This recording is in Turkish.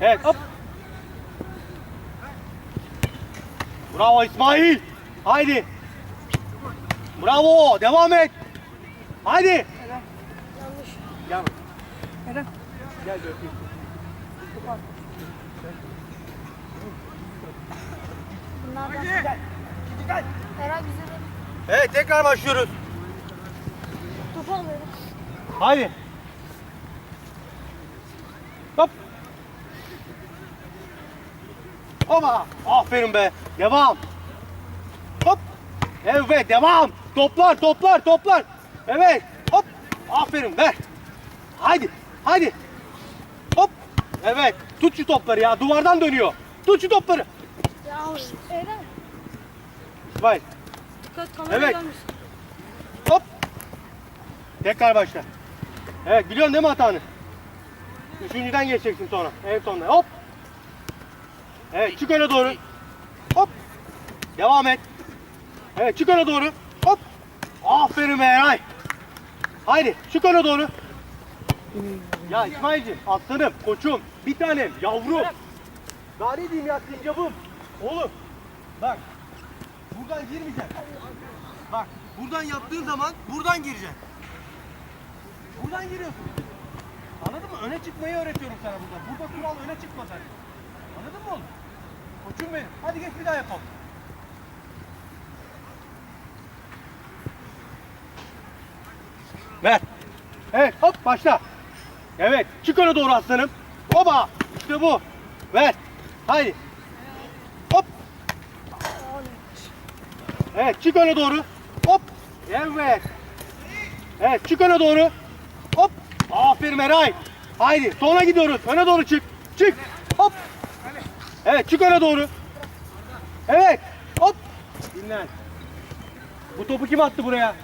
Evet hop. Bravo İsmail. Haydi. Bravo. Devam et. Haydi. Yanlış. Gel. Eren. Gel Gökhan. Bunlardan. Eren güzel. Evet tekrar başlıyoruz. Topu al Eren. Haydi. Hop. Hoppa. Aferin be. Devam. Hop. Evet devam. Toplar toplar toplar. Evet. Hop. Aferin ver. Haydi. Haydi. Hop. Evet. Tut şu topları ya. Duvardan dönüyor. Tut şu topları. Ya Eren. İsmail. Dikkat kamera Evet. gelmiş. Hop. Tekrar başla. Evet biliyorsun değil mi hatanı? Üçüncüden geçeceksin sonra. En sonunda. Hop. Evet çık öne doğru. Hop. Devam et. Evet çık öne doğru. Hop. Aferin be Eray. Haydi çık öne doğru. Ya İsmail'cim aslanım koçum bir tanem yavrum. Daha ne diyeyim ya sincapım. Oğlum bak buradan girmeyeceksin. Bak buradan yaptığın zaman buradan gireceksin. Buradan giriyorsun. Anladın mı? Öne çıkmayı öğretiyorum sana burada. Burada kural öne çıkma sen. Anladın mı oğlum? Koçum benim. Hadi geç bir daha yapalım. Ver. Evet hop başla. Evet çık öne doğru aslanım. Oba işte bu. Ver. Haydi. Hop. Evet çık öne doğru. Hop. Evet. Evet çık öne doğru. Hop. Aferin Eray. Haydi sonra gidiyoruz. Öne doğru çık. Çık. Hop. Evet çık öne doğru. Evet. Hop. Dinlen. Bu topu kim attı buraya?